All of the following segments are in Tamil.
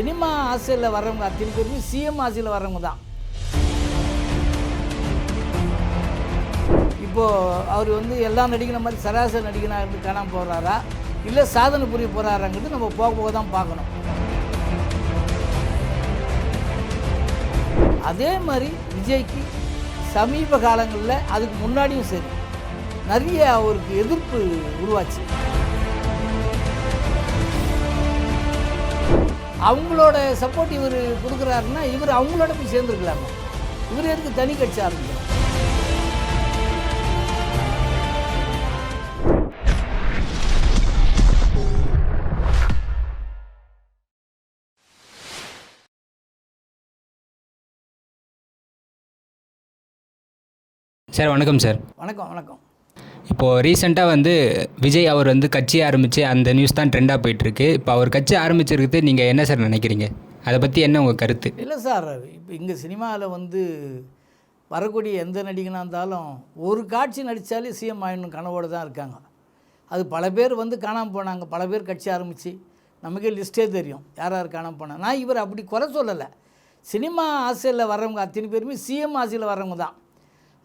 சினிமா ஆசையில் வர்றவங்க அத்தனை பேருமே சிஎம் ஆசையில் வர்றவங்க தான். இப்போது அவர் வந்து எல்லா நடிகன மாதிரி சராசரி நடிகனாக இருந்து காணாமல் போகிறாரா இல்லை சாதனை புரிய போகிறாராங்கிறது நம்ம போக போக தான் பார்க்கணும். அதே மாதிரி விஜய்க்கு சமீப காலங்களில் அதுக்கு முன்னாடியும் சரி. நிறைய அவருக்கு எதிர்ப்பு உருவாச்சு. அவங்களோட சப்போர்ட் இவர் கொடுக்குறாருன்னா இவர் அவங்களோட போய் சேர்ந்துருக்கலாமே. இவர் எதுக்கு தனி கட்சி ஆரம்பிக்கணும் சார் வணக்கம் சார். வணக்கம் வணக்கம். இப்போது ரீசெண்டாக வந்து விஜய் அவர் வந்து கட்சி ஆரம்பித்து அந்த நியூஸ் தான் ட்ரெண்டாக போயிட்டுருக்கு. இப்போ அவர் கட்சி ஆரம்பிச்சிருக்கிறது நீங்கள் என்ன சார் நினைக்கிறீங்க? அதை பற்றி என்ன உங்கள் கருத்து? இல்லை சார் இப்போ இங்கே சினிமாவில் வந்து வரக்கூடிய எந்த நடிகனாக இருந்தாலும் ஒரு காட்சி நடித்தாலே சிஎம் ஆயிடணும் கனவோடு தான் இருக்காங்க. அது பல பேர் வந்து காணாமல் போனாங்க. பல பேர் கட்சி ஆரம்பித்து நமக்கே லிஸ்ட்டே தெரியும். யார் யார் காணாமல் போனாங்க. நான் இவர் அப்படி குறை சொல்லலை. சினிமா ஆசையில் வர்றவங்க அத்தனை பேருமே சிஎம் ஆசையில் வர்றவங்க தான்.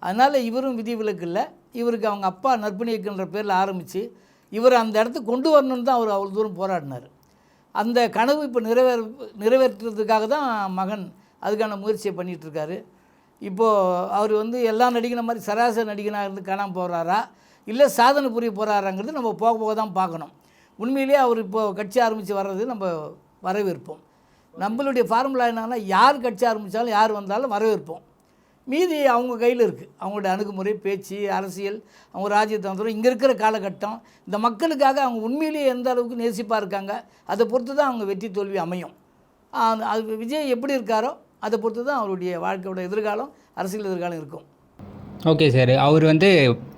அதனால் இவரும் விதிவிலக்கு இல்லை இவருக்கு அவங்க அப்பா நற்பணி இயக்குன்ற பேரில் ஆரம்பித்து இவர் அந்த இடத்துக்கு கொண்டு வரணும்னு தான் அவர் அவ்வளோ தூரம் போராடினார். அந்த கனவு இப்போ நிறைவேற நிறைவேற்றுறதுக்காக தான் மகன் அதுக்கான முயற்சியை பண்ணிகிட்ருக்காரு இப்போது அவர் வந்து எல்லா நடிகன மாதிரி சராசரி நடிகனாக இருந்து காணாமல் போகிறாரா இல்லை சாதனை புரிய போகிறாராங்கிறது நம்ம போக போக தான் பார்க்கணும். உண்மையிலேயே அவர் இப்போது கட்சி ஆரம்பித்து வர்றது நம்ம வரவேற்போம். நம்மளுடைய ஃபார்முலா என்னன்னா யார் கட்சி ஆரம்பித்தாலும் யார் வந்தாலும் வரவேற்போம். மீதி அவங்க கையில் இருக்குது அவங்களோட அணுகுமுறை பேச்சு அரசியல் அவங்க ராஜ்யத்தந்திரம் இங்கே இருக்கிற காலகட்டம் இந்த மக்களுக்காக அவங்க உண்மையிலேயே எந்த அளவுக்கு நேசிப்பாக இருக்காங்க அதை பொறுத்து தான் அவங்க வெற்றி தோல்வி அமையும். அது விஜய் எப்படி இருக்காரோ அதை பொறுத்து தான் அவருடைய வாழ்க்கையோட எதிர்காலம் அரசியல் எதிர்காலம் இருக்கும். Okay sir. அவர் வந்து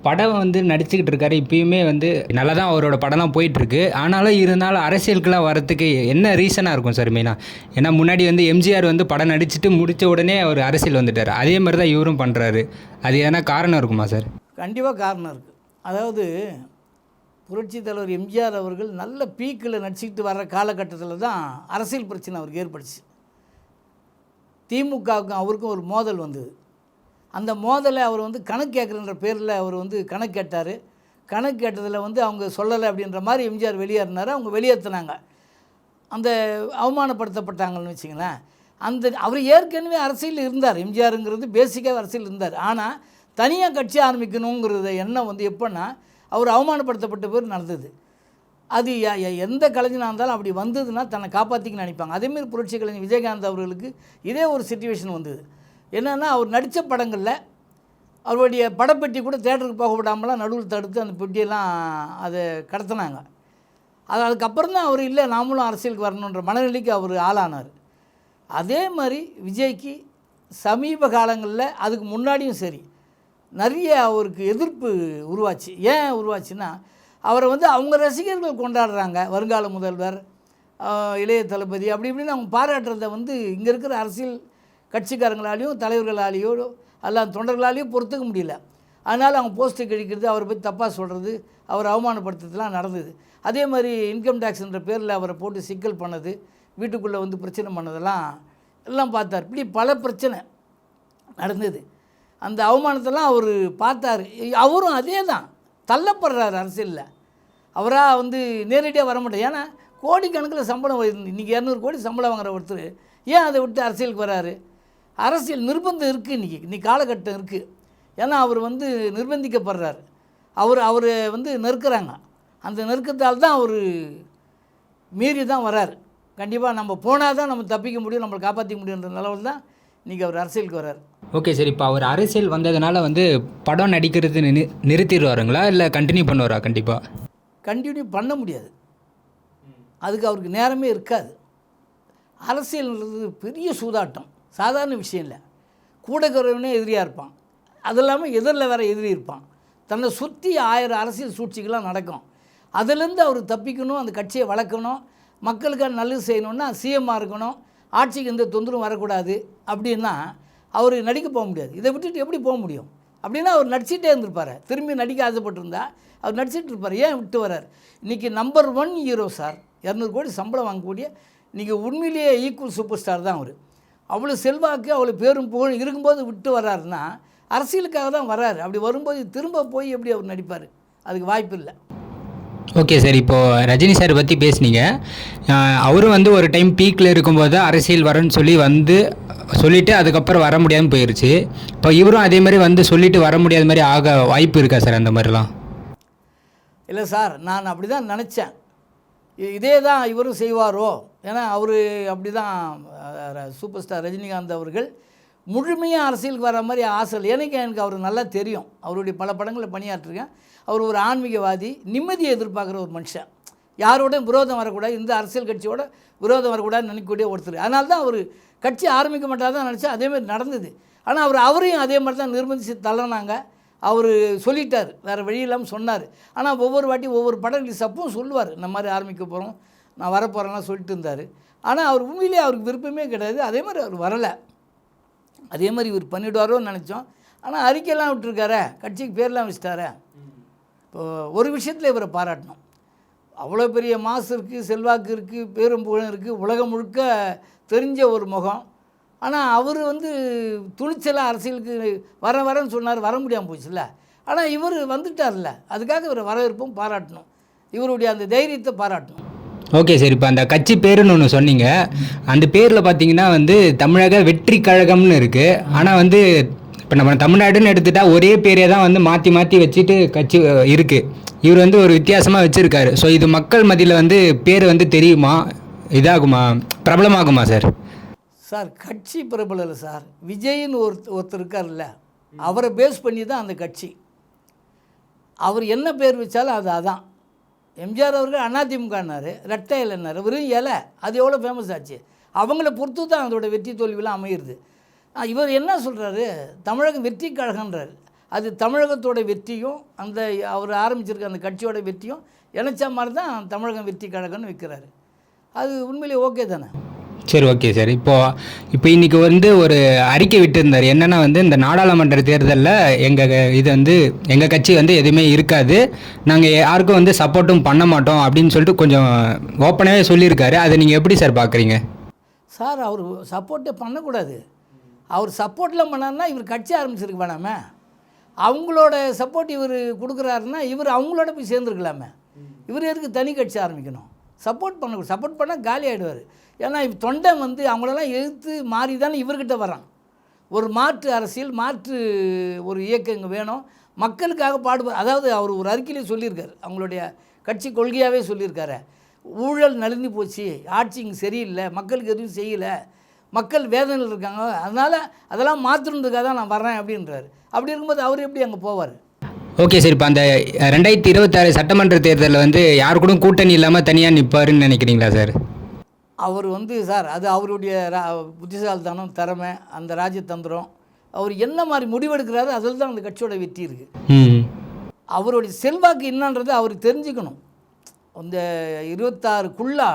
படம் வந்து நடிச்சுக்கிட்டு இருக்காரு. இப்பயுமே வந்து நல்லா தான் அவரோட படம்லாம் போயிட்டுருக்கு. ஆனாலும் இருந்தாலும் அரசியலுக்குலாம் வரத்துக்கு என்ன ரீசனாக இருக்கும் சார் மெயினாக ஏன்னா முன்னாடி வந்து எம்ஜிஆர் வந்து படம் நடிச்சுட்டு முடித்த உடனே அவர் அரசியல் வந்துட்டார். அதே மாதிரி தான் இவரும் பண்ணுறாரு அது எதனா காரணம் இருக்குமா சார்? கண்டிப்பாக காரணம் இருக்குது அதாவது புரட்சித் தலைவர் எம்ஜிஆர் அவர்கள் நல்ல பீக்கில் நடிச்சுக்கிட்டு வர்ற காலகட்டத்தில் தான் அரசியல் பிரச்சனை அவருக்கு ஏற்பட்டுச்சு. திமுகவுக்கும் அவருக்கும் ஒரு மோதல் வந்தது. அந்த மோதலை அவர் வந்து கணக்கு கேட்குறன்ற பேரில் அவர் வந்து கணக்கு கேட்டார். கணக்கு கேட்டதில் வந்து அவங்க சொல்லலை அப்படின்ற மாதிரி எம்ஜிஆர் வெளியேறினார். அவங்க வெளியேற்றினாங்க அந்த அவமானப்படுத்தப்பட்டாங்கன்னு வச்சுங்களேன். அந்த அவர் ஏற்கனவே அரசியல் இருந்தார். எம்ஜிஆருங்கிறது பேசிக்காக அரசியல் இருந்தார். ஆனால் தனியாக கட்சி ஆரம்பிக்கணுங்கிறத எண்ணம் வந்து எப்போன்னா அவர் அவமானப்படுத்தப்பட்ட பேர் நடந்தது. அது எந்த கலைஞனாக இருந்தாலும் அப்படி வந்ததுன்னா தன்னை காப்பாற்றிக்க நினைப்பாங்க. அதேமாரி புரட்சி கலைஞர் விஜயகாந்த் அவர்களுக்கு இதே ஒரு சுச்சுவேஷன் வந்தது. என்னென்னா அவர் நடித்த படங்களில் அவருடைய படப்பெட்டி கூட தேட்டருக்கு போக விடாமலாம் நடுவில் தடுத்து அந்த பெட்டியெல்லாம் அதை கடத்தினாங்க. அது அதுக்கப்புறம் தான் அவர் இல்லை நாமளும் அரசியலுக்கு வரணுன்ற மனநிலைக்கு அவர் ஆளானார். அதே மாதிரி விஜய்க்கு சமீப காலங்களில் அதுக்கு முன்னாடியும் சரி நிறைய அவருக்கு எதிர்ப்பு உருவாச்சு. ஏன் உருவாச்சுன்னா அவரை வந்து அவங்க ரசிகர்கள் கொண்டாடுறாங்க. வருங்கால முதல்வர் இளைய தளபதி அப்படி இப்படின்னு அவங்க பாராட்டுறத வந்து இங்கே இருக்கிற அரசியல் கட்சிக்காரங்களாலேயும் தலைவர்களாலேயோ எல்லாம் தொண்டர்களாலேயும் பொறுத்துக்க முடியல. அதனால் அவங்க போஸ்ட்டு கழிக்கிறது அவரை பற்றி தப்பாக சொல்கிறது அவர் அவமானப்படுத்துறதுலாம் நடந்தது. அதே மாதிரி இன்கம் டேக்ஸ்ன்ற பேரில் அவரை போட்டு சிக்கல் பண்ணது வீட்டுக்குள்ளே வந்து பிரச்சனை பண்ணதெல்லாம் எல்லாம் பார்த்தார். இப்படி பல பிரச்சனை நடந்தது. அந்த அவமானத்தெல்லாம் அவர் பார்த்தாரு. அவரும் அதே தான் தள்ளப்படுறாரு அரசியலில். அவராக வந்து நேரடியாக வர மாட்டார் ஏன்னா கோடிக்கணக்கில் சம்பளம் இன்றைக்கி இரநூறு கோடி சம்பளம் வாங்குற ஒருத்தர் ஏன் அதை விட்டு அரசியலுக்கு வராரு? அரசியல் நிர்பந்தம் இருக்குது இன்றைக்கி இன்னைக்கு காலகட்டம் இருக்குது ஏன்னா அவர் வந்து நிர்பந்திக்கப்படுறாரு. அவர் அவர் வந்து நெருக்குறாங்க. அந்த நெருக்கத்தால் தான் அவர் மீறி தான் வராரு. கண்டிப்பாக நம்ம போனால் தான் நம்ம தப்பிக்க முடியும் நம்மளை காப்பாற்றிக்க முடியுன்ற நிலவில் தான் இன்றைக்கி அவர் அரசியலுக்கு வராரு. Okay sir. இப்போ அவர் அரசியல் வந்ததுனால வந்து படம் நடிக்கிறது நிறு நிறுத்திடுவாருங்களா? இல்லை கண்டினியூ பண்ணுவாரா கண்டிப்பாக கண்டினியூ பண்ண முடியாது. அதுக்கு அவருக்கு நேரமே இருக்காது. அரசியல்ன்றது பெரிய சூதாட்டம். சாதாரண விஷயம் இல்லை. கூட குறைவனே எதிரியாக இருப்பான். அது இல்லாமல் எதிரில் வேற எதிரி இருப்பான். தன்னை சுற்றி ஆயிரம் அரசியல் சூழ்ச்சிகள்லாம் நடக்கும். அதுலேருந்து அவர் தப்பிக்கணும் அந்த கட்சியை வளர்க்கணும் மக்களுக்காக நல்லது செய்யணும்னா சிஎம்மாக இருக்கணும் ஆட்சிக்கு எந்த தொந்தரவும் வரக்கூடாது அப்படின்னா அவர் நடிக்க போக முடியாது. இதை விட்டுட்டு எப்படி போக முடியும்? அப்படின்னா அவர் நடிச்சிட்டே இருந்திருப்பார். திரும்பி நடிக்க ஆசைப்பட்டிருந்தா அவர் நடிச்சிட்டு இருப்பார். ஏன் விட்டு வரார் இன்றைக்கி நம்பர் ஒன் ஹீரோ சார் இரநூறு கோடி சம்பளம் வாங்கக்கூடிய இன்றைக்கி உண்மையிலேயே ஈக்குவல் சூப்பர் ஸ்டார் தான் அவர். அவ்வளோ செல்வாக்கு அவ்வளோ பேரும் புகழும் இருக்கும்போது விட்டு வர்றாருன்னா அரசியலுக்காக தான் வர்றாரு. அப்படி வரும்போது திரும்ப போய் எப்படி அவர் நடிப்பார்? அதுக்கு வாய்ப்பு இல்லை. ஓகே சார் இப்போது ரஜினி சார் பற்றி பேசுனீங்க. அவரும் வந்து ஒரு டைம் பீக்கில் இருக்கும்போது அரசியல் வரேன்னு சொல்லி வந்து சொல்லிவிட்டு அதுக்கப்புறம் வர முடியாமல் போயிருச்சு. இப்போ இவரும் அதே மாதிரி வந்து சொல்லிட்டு வர முடியாத மாதிரி ஆக வாய்ப்பு இருக்கா சார் அந்த மாதிரிலாம்? இல்லை சார் நான் அப்படி தான் நினச்சேன். இதே தான் இவரும் செய்வாரோ? ஏன்னா அவர் அப்படி தான் சூப்பர் ஸ்டார் ரஜினிகாந்த் அவர்கள் முழுமையாக அரசியலுக்கு வர மாதிரி ஆசை இல்லை. எனக்கு எனக்கு அவர் நல்லா தெரியும். அவருடைய பல படங்களில் பணியாற்றிருக்கேன். அவர் ஒரு ஆன்மீகவாதி நிம்மதியை எதிர்பார்க்குற ஒரு மனுஷன். யாரோட விரோதம் வரக்கூடாது. இந்த அரசியல் கட்சியோட விரோதம் வரக்கூடாதுன்னு நினைக்கக்கூடிய ஒருத்தர். அதனால தான் அவர் கட்சி ஆரம்பிக்க மாட்டாதான் நினச்சா அதேமாதிரி நடந்தது. ஆனால் அவர் அவரையும் அதே மாதிரி தான் நிர்பந்திச்சு தள்ளனாங்க. அவர் சொல்லிட்டார். வேறு வழி இல்லாமல் சொன்னார். ஆனால் ஒவ்வொரு வாட்டி ஒவ்வொரு படம் ரிலீஸ் அப்பவும் சொல்லுவார். இந்த மாதிரி ஆரம்பிக்க போகிறோம் நான் வரப்போகிறேன்னா சொல்லிட்டு இருந்தார். ஆனால் அவர் உண்மையிலே அவருக்கு விருப்பமே கிடையாது. அதே மாதிரி அவர் வரலை. அதே மாதிரி இவர் பண்ணிவிடுவாரோன்னு நினச்சோம். ஆனால் அறிக்கையெல்லாம் விட்டுருக்காரு. கட்சிக்கு பேர்லாம் வச்சுட்டாரே. இப்போ ஒரு விஷயத்தில் இவரை பாராட்டணும். அவ்வளோ பெரிய மாசு இருக்குது செல்வாக்கு இருக்குது பேரும் புகழும் இருக்குது உலகம் முழுக்க தெரிஞ்ச ஒரு முகம். ஆனால் அவர் வந்து துணிச்சலாக அரசியலுக்கு வர வரேன்னு சொன்னார். வர முடியாமல் போச்சுல்ல. ஆனால் இவர் வந்துட்டார்ல. அதுக்காக இவரை வரவேற்பும் பாராட்டணும். இவருடைய அந்த தைரியத்தை பாராட்டணும். Okay sir. இப்போ அந்த கட்சி பேருன்னு ஒன்று சொன்னீங்க. அந்த பேரில் பார்த்தீங்கன்னா வந்து தமிழக வெற்றி கழகம்னு இருக்குது ஆனால் வந்து இப்போ நம்ம தமிழ்நாடுன்னு எடுத்துட்டா ஒரே பேரே தான் வந்து மாற்றி மாற்றி வச்சுட்டு கட்சி இருக்குது இவர் வந்து ஒரு வித்தியாசமாக வச்சுருக்காரு. ஸோ இது மக்கள் மத்தியில் வந்து பேர் வந்து தெரியுமா? இதாகுமா? பிரபலமாகுமா சார்? சார் கட்சி பிரபலம் இல்லை சார். விஜய்னு ஒரு ஒருத்தர் இருக்கார்ல அவரை பேஸ் பண்ணி தான் அந்த கட்சி. அவர் என்ன பேர் வச்சாலும் அது அதான். எம்ஜிஆர் அவர்கள் அதிமுகனார் ரெட்டை இலைனார் வெறும் இலை அது எவ்வளோ ஃபேமஸ் ஆச்சு? அவங்கள பொறுத்து தான் அதோட வெற்றி தோல்விலாம் அமையிறது. இவர் என்ன சொல்கிறாரு தமிழகம் வெற்றி கழகன்றார் அது தமிழகத்தோட வெற்றியும் அந்த அவர் ஆரம்பிச்சிருக்க அந்த கட்சியோட வெற்றியும் இணைச்ச மாதிரி தான் தமிழகம் வெற்றி கழகம்னு விற்கிறாரு அது உண்மையிலேயே ஓகே தானே? சரி ஓகே சார் இப்போது இப்போ இன்றைக்கி வந்து ஒரு அறிக்கை விட்டுருந்தார். என்னென்னா வந்து இந்த நாடாளுமன்ற தேர்தலில் எங்கள் இது வந்து எங்கள் கட்சி வந்து எதுவுமே இருக்காது. நாங்கள் யாருக்கும் வந்து சப்போர்ட்டும் பண்ண மாட்டோம் அப்படின்னு சொல்லிட்டு கொஞ்சம் ஓப்பனாகவே சொல்லியிருக்காரு. அதை நீங்கள் எப்படி சார் பார்க்குறீங்க சார் அவர் சப்போர்ட்டே பண்ணக்கூடாது. அவர் சப்போர்ட்லாம் பண்ணாருன்னா இவர் கட்சி ஆரம்பிச்சிருக்க வேணாமே. அவங்களோட சப்போர்ட் இவர் கொடுக்குறாருன்னா இவர் அவங்களோட போய் சேர்ந்துருக்கலாமே. இவர் எதுக்கு தனி கட்சி ஆரம்பிக்கணும்? சப்போர்ட் பண்ணக்கூடாது சப்போர்ட் பண்ணால் காலி ஆகிடுவார் ஏன்னா தொண்டை வந்து அவங்களெல்லாம் எழுத்து மாறி தானே இவர்கிட்ட வரான். ஒரு மாற்று அரசியல் மாற்று ஒரு இயக்கம் இங்கே வேணும். மக்களுக்காக பாடுபா அதாவது அவர் ஒரு அறிக்கையிலே சொல்லியிருக்கார். அவங்களுடைய கட்சி கொள்கையாகவே சொல்லியிருக்காரு. ஊழல் நலிந்து போச்சு. ஆட்சி இங்கே சரியில்லை. மக்களுக்கு எதுவும் செய்யலை. மக்கள் வேதனையில் இருக்காங்க. அதனால் அதெல்லாம் மாற்றணுன்றதுக்காக தான் நான் வர்றேன் அப்படின்றாரு. அப்படி இருக்கும்போது அவர் எப்படி அங்கே போவார்? ஓகே சார் இப்போ அந்த ரெண்டாயிரத்தி இருபத்தாறு சட்டமன்ற தேர்தலில் வந்து யார் கூட கூட்டணி இல்லாமல் தனியாக நிற்பாருன்னு நினைக்கிறீங்களா சார்? அவர் வந்து சார் அது அவருடைய புத்திசாலித்தனம் திறமை அந்த ராஜதந்திரம். அவர் என்ன மாதிரி முடிவெடுக்கிறாரோ அதில் தான் அந்த கட்சியோட வெற்றி இருக்குது ம். அவருடைய செல்வாக்கு என்னன்றது அவர் தெரிஞ்சுக்கணும். அந்த இருபத்தாறுக்குள்ளா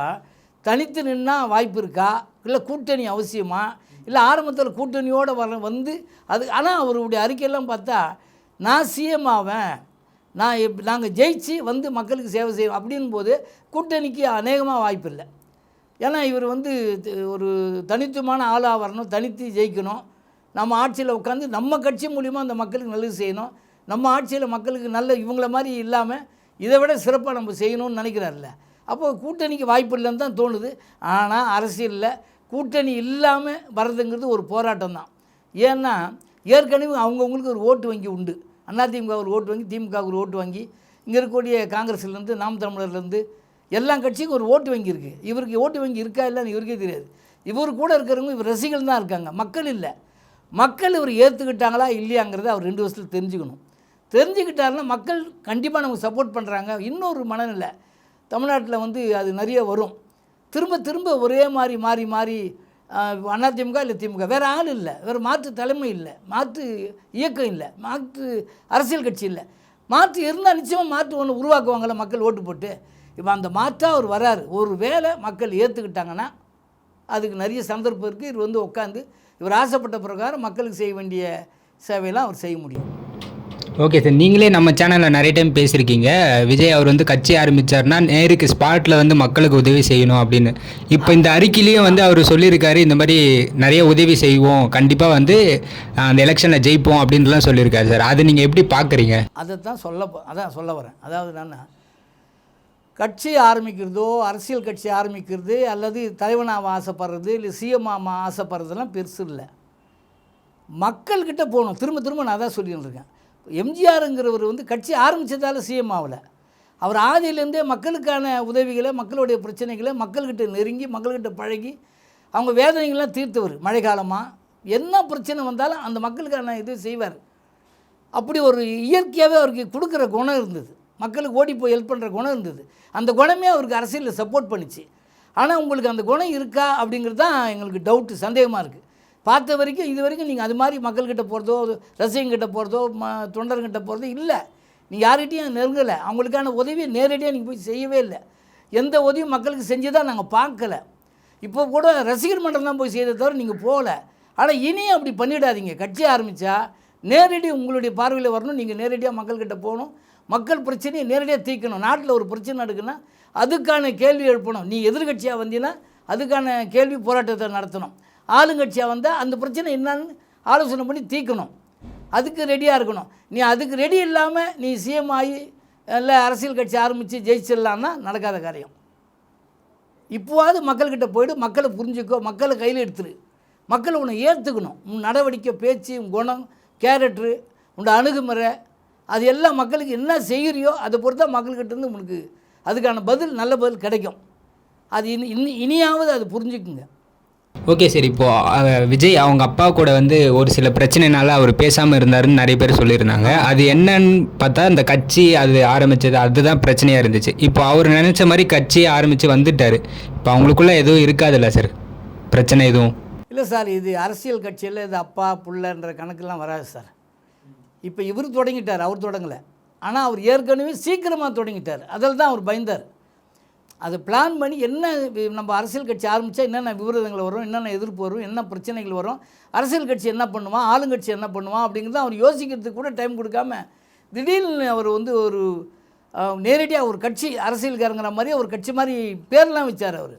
தனித்து நின்னா வாய்ப்பு இருக்கா? இல்லை கூட்டணி அவசியமா? இல்லை ஆரம்பத்தில் கூட்டணியோடு வர வந்து அது ஆனால் அவருடைய அறிக்கையெல்லாம் பார்த்தா நான் சிஎம் ஆவேன். நான் எப் நாங்கள் ஜெயிச்சு வந்து மக்களுக்கு சேவை செய்வோம் அப்படின் போது கூட்டணிக்கு அநேகமாக வாய்ப்பு இல்லை. ஏன்னா இவர் வந்து ஒரு தனித்துவமான ஆளாக வரணும் தனித்து ஜெயிக்கணும். நம்ம ஆட்சியில் உட்காந்து நம்ம கட்சி மூலிமா அந்த மக்களுக்கு நல்லது செய்யணும். நம்ம ஆட்சியில் மக்களுக்கு நல்ல இவங்கள மாதிரி இல்லாமல் இதை விட சிறப்பாக நம்ம செய்யணும்னு நினைக்கிறார்ல அப்போது கூட்டணிக்கு வாய்ப்பு இல்லைன்னு தான் தோணுது. ஆனால் அரசியலில் கூட்டணி இல்லாமல் வர்றதுங்கிறது ஒரு போராட்டம் தான் ஏன்னா ஏற்கனவே அவங்கவுங்களுக்கு ஒரு ஓட்டு வங்கி உண்டு. அதிமுக ஒரு ஓட்டு வாங்கி திமுக ஒரு ஓட்டு வாங்கி இங்கே இருக்கக்கூடிய காங்கிரஸ்லேருந்து நாம் தமிழர்லேருந்து எல்லா கட்சிக்கும் ஒரு ஓட்டு வங்கி இருக்குது இவருக்கு ஓட்டு வங்கி இருக்கா இல்லைன்னு இவருக்கே தெரியாது. இவர் கூட இருக்கிறவங்க இவர் ரசிகர்கள் தான் இருக்காங்க. மக்கள் இல்லை. மக்கள் இவர் ஏற்றுக்கிட்டாங்களா இல்லையாங்கிறத அவர் ரெண்டு வருஷத்தில் தெரிஞ்சுக்கணும். தெரிஞ்சுக்கிட்டாருன்னா மக்கள் கண்டிப்பாக நமக்கு சப்போர்ட் பண்ணுறாங்க இன்னொரு மனநிலை தமிழ்நாட்டில் வந்து அது நிறைய வரும். திரும்ப திரும்ப ஒரே மாதிரி மாறி மாறி அதிமுக இல்லை திமுக. வேறு ஆள் இல்லை. வேறு மாற்று தலைமை இல்லை. மாற்று இயக்கம் இல்லை. மாற்று அரசியல் கட்சி இல்லை. மாற்று இருந்தால் நிச்சயமாக மாற்று ஒன்று உருவாக்குவாங்கள்ல மக்கள் ஓட்டு போட்டு. இப்போ அந்த மாற்றாக அவர் வராரு. ஒரு வேளை மக்கள் ஏற்றுக்கிட்டாங்கன்னா அதுக்கு நிறைய சந்தர்ப்பம் இருக்குது இவர் வந்து உட்காந்து இவர் ஆசைப்பட்ட பிரகாரம் மக்களுக்கு செய்ய வேண்டிய சேவையெல்லாம் அவர் செய்ய முடியும். ஓகே சார் நீங்களே நம்ம சேனலில் நிறைய டைம் பேசியிருக்கீங்க. விஜய் அவர் வந்து கட்சி ஆரம்பித்தார்னா நேருக்கு ஸ்பாட்டில் வந்து மக்களுக்கு உதவி செய்யணும் அப்படின்னு. இப்போ இந்த அறிக்கையிலையும் வந்து அவர் சொல்லியிருக்காரு இந்த மாதிரி நிறைய உதவி செய்வோம். கண்டிப்பாக வந்து அந்த எலெக்ஷனில் ஜெயிப்போம் அப்படின்லாம் சொல்லியிருக்காரு சார் அதை நீங்கள் எப்படி பார்க்குறீங்க அதை தான் சொல்ல அதான் சொல்ல வரேன். அதாவது என்னன்னா கட்சி ஆரம்பிக்கிறதோ அரசியல் கட்சி ஆரம்பிக்கிறது அல்லது தலைவனாக ஆசைப்படுறது இல்லை சிஎம் ஆசைப்படுறதெல்லாம் பெருசு இல்லை. மக்கள்கிட்ட போகணும். திரும்ப திரும்ப நான் தான் சொல்லிட்டு இருக்கேன். எம்ஜிஆருங்கிறவர் வந்து கட்சி ஆரம்பித்ததால் சிஎம் ஆகலை. அவர் ஆதியிலேருந்தே மக்களுக்கான உதவிகளை மக்களுடைய பிரச்சனைகளை மக்கள்கிட்ட நெருங்கி மக்கள்கிட்ட பழகி அவங்க வேதனைகள்லாம் தீர்த்தவர் மழை காலமாக என்ன பிரச்சனை வந்தாலும் அந்த மக்களுக்கான இது செய்வார். அப்படி ஒரு இயற்கையாகவே அவருக்கு கொடுக்குற குணம் இருந்தது. மக்களுக்கு ஓடி போய் ஹெல்ப் பண்ணுற குணம் இருந்தது. அந்த குணமே அவருக்கு அரசியலில் சப்போர்ட் பண்ணிச்சு. ஆனால் உங்களுக்கு அந்த குணம் இருக்கா அப்படிங்கிறது தான் எங்களுக்கு டவுட்டு சந்தேகமாக இருக்குது பார்த்த வரைக்கும் இது வரைக்கும் நீங்கள் அது மாதிரி மக்கள்கிட்ட போகிறதோ ரசிகங்கிட்ட போகிறதோ ம தொண்டர்கிட்ட போகிறதோ இல்லை. நீங்கள் யார்கிட்டையும் நெருங்கலை. அவங்களுக்கான உதவியை நேரடியாக நீங்கள் போய் செய்யவே இல்லை. எந்த உதவியும் மக்களுக்கு செஞ்சதாக நாங்கள் பார்க்கல. இப்போ கூட ரசிகர் மன்றம் தான் போய் செய்த தவிர நீங்கள் போகலை. ஆனால் இனியும் அப்படி பண்ணிடாதீங்க. கட்சி ஆரம்பித்தா நேரடி உங்களுடைய பார்வையில் வரணும். நீங்கள் நேரடியாக மக்கள்கிட்ட போகணும். மக்கள் பிரச்சனையை நேரடியாக தீர்க்கணும். நாட்டில் ஒரு பிரச்சனை நடக்குன்னா அதுக்கான கேள்வி எழுப்பணும். நீ எதிர்கட்சியாக வந்தீங்கன்னா அதுக்கான கேள்வி போராட்டத்தை நடத்தணும். ஆளுங்கட்சியாக வந்தால் அந்த பிரச்சனை என்னன்னு ஆலோசனை பண்ணி தீர்க்கணும். அதுக்கு ரெடியாக இருக்கணும். நீ அதுக்கு ரெடி இல்லாமல் நீ சிஎம் ஆகி இல்லை அரசியல் கட்சி ஆரம்பித்து ஜெயிச்சிடலான்னா நடக்காத காரியம். இப்போவாது மக்கள்கிட்ட போய்ட்டு மக்களை புரிஞ்சுக்கோ மக்களை கையில் எடுத்துரு. மக்களை உன்னை ஏற்றுக்கணும் உன் நடவடிக்கை பேச்சு உன் குணம் கேரக்டரு உன்னோட அணுகுமுறை அது எல்லாம் மக்களுக்கு என்ன செய்கிறியோ அதை பொறுத்தா மக்கள்கிட்டருந்து உனக்கு அதுக்கான பதில் நல்ல பதில் கிடைக்கும். அது இனி இனி இனியாவது அது புரிஞ்சுக்குங்க. Okay sir. இப்போது விஜய் அவங்க அப்பா கூட வந்து ஒரு சில பிரச்சனைனால அவர் பேசாமல் இருந்தாருன்னு நிறைய பேர் சொல்லியிருந்தாங்க. அது என்னன்னு பார்த்தா இந்த கட்சி அது ஆரம்பித்தது அதுதான் பிரச்சனையாக இருந்துச்சு. இப்போ அவர் நினச்ச மாதிரி கட்சியை ஆரம்பித்து வந்துட்டார். இப்போ அவங்களுக்குள்ள எதுவும் இருக்காதுல்ல சார் பிரச்சனை எதுவும்? இல்லை சார் இது அரசியல் கட்சியில் இது அப்பா புள்ளன்ற கணக்கெல்லாம் வராது சார் இப்போ இவர் தொடங்கிட்டார். அவர் தொடங்கலை. ஆனால் அவர் ஏற்கனவே சீக்கிரமாக தொடங்கிட்டார். அதில் தான் அவர் பயந்தார். அதை பிளான் பண்ணி என்ன நம்ம அரசியல் கட்சி ஆரம்பித்தா என்னென்ன விபரீதங்கள் வரும் என்னென்ன எதிர்ப்பு வரும் என்ன பிரச்சனைகள் வரும் அரசியல் கட்சி என்ன பண்ணுவான் ஆளுங்கட்சி என்ன பண்ணுவான் அப்படிங்கிறத அவர் யோசிக்கிறதுக்கு கூட டைம் கொடுக்காம திடீர்னு அவர் வந்து ஒரு நேரடியாக ஒரு கட்சி அரசியலுக்காரங்கிற மாதிரி ஒரு கட்சி மாதிரி பேர்லாம் வச்சார் அவர்.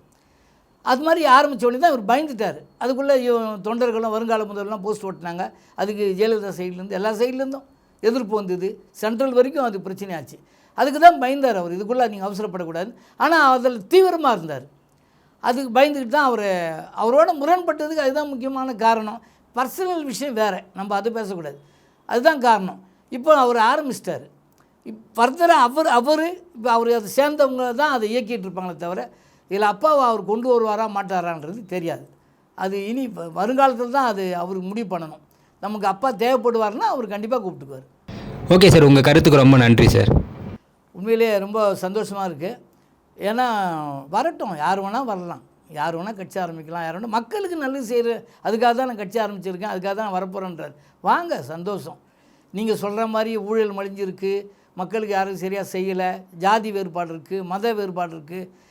அது மாதிரி ஆரம்பித்தோடனே தான் இவர் பயந்துட்டார். அதுக்குள்ளே தொண்டர்களும் வருங்கால முதல்லாம் போஸ்ட் ஓட்டினாங்க. அதுக்கு ஜெயலலிதா சைட்லேருந்து எல்லா சைட்லேருந்தும் எதிர்ப்பு வந்தது. சென்ட்ரல் வரைக்கும் அது பிரச்சனையாச்சு. அதுக்கு தான் பயந்தார் அவர். இதுக்குள்ளே நீங்கள் அவசரப்படக்கூடாது. ஆனால் அதில் தீவிரமாக இருந்தார். அதுக்கு பயந்துக்கிட்டு தான் அவர் அவரோட முரண்பட்டதுக்கு அதுதான் முக்கியமான காரணம். பர்சனல் விஷயம் வேறு. நம்ம அது பேசக்கூடாது. அதுதான் காரணம். இப்போ அவர் ஆரம்பிச்சிட்டார். இப் ஃபர்தராக அவர் அவர் இப்போ அவர் அதை சேர்ந்தவங்க தான் அதை இயக்கிட்டு இருப்பாங்களே தவிர இதில் அப்பாவை அவர் கொண்டு வருவாரா மாட்டாரான்றது தெரியாது. அது இனி இப்போ வருங்காலத்தில் தான் அது அவருக்கு முடிவு பண்ணணும். நமக்கு அப்பா தேவைப்படுவார்னா அவர் கண்டிப்பாக கூப்பிட்டுக்குவார். Okay sir. உங்கள் கருத்துக்கு ரொம்ப நன்றி சார். உண்மையிலேயே ரொம்ப சந்தோஷமாக இருக்குது ஏன்னா வரட்டும். யார் வேணால் வரலாம். யார் வேணால் கட்சி ஆரம்பிக்கலாம். யார் வேணால் மக்களுக்கு நல்லது செய்கிற அதுக்காக தான் நான் கட்சி ஆரம்பிச்சிருக்கேன். அதுக்காக தான் நான் வரப்போகிறேன்றார் வாங்க சந்தோஷம். நீங்கள் சொல்கிற மாதிரி ஊழல் மலிஞ்சிருக்கு. மக்களுக்கு யாரும் சரியாக செய்யலை. ஜாதி வேறுபாடு இருக்குது மத வேறுபாடு இருக்குது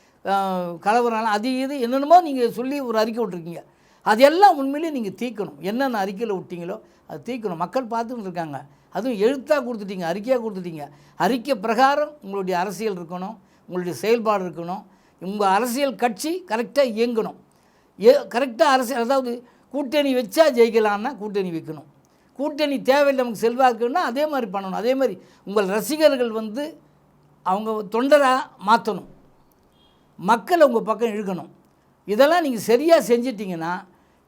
கலவரம் அது இது என்னென்னமோ நீங்கள் சொல்லி ஒரு அறிக்கை விட்ருக்கீங்க அதெல்லாம் உண்மையிலேயே நீங்கள் தீர்க்கணும். என்னென்ன அறிக்கையில் விட்டீங்களோ அது தீர்க்கணும். மக்கள் பார்த்துட்டு இருக்காங்க. அதுவும் எழுத்தாக கொடுத்துட்டீங்க அறிக்கையாக கொடுத்துட்டீங்க. அறிக்கை பிரகாரம் உங்களுடைய அரசியல் இருக்கணும் உங்களுடைய செயல்பாடு இருக்கணும். உங்கள் அரசியல் கட்சி கரெக்டாக இயங்கணும். ஏ கரெக்டாக அரசியல் அதாவது கூட்டணி வச்சா ஜெயிக்கலான்னா கூட்டணி வைக்கணும். கூட்டணி தேவையில்லை நமக்கு செல்வாக்குன்னா அதே மாதிரி பண்ணணும். அதே மாதிரி உங்கள் ரசிகர்கள் வந்து அவங்க தொண்டராக மாற்றணும் மக்களை உங்கள் பக்கம் இழுக்கணும். இதெல்லாம் நீங்கள் சரியாக செஞ்சிட்டிங்கன்னா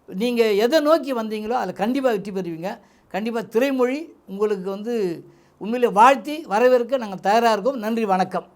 நீங்கள் எதை நோக்கி வந்தீங்களோ அதில் கண்டிப்பாக வெற்றி பெறுவீங்க. கண்டிப்பாக திரைமொழி உங்களுக்கு வந்து உண்மையிலே வாழ்த்தி வரவேற்க நாங்கள் தயாராக இருக்கோம். நன்றி வணக்கம்.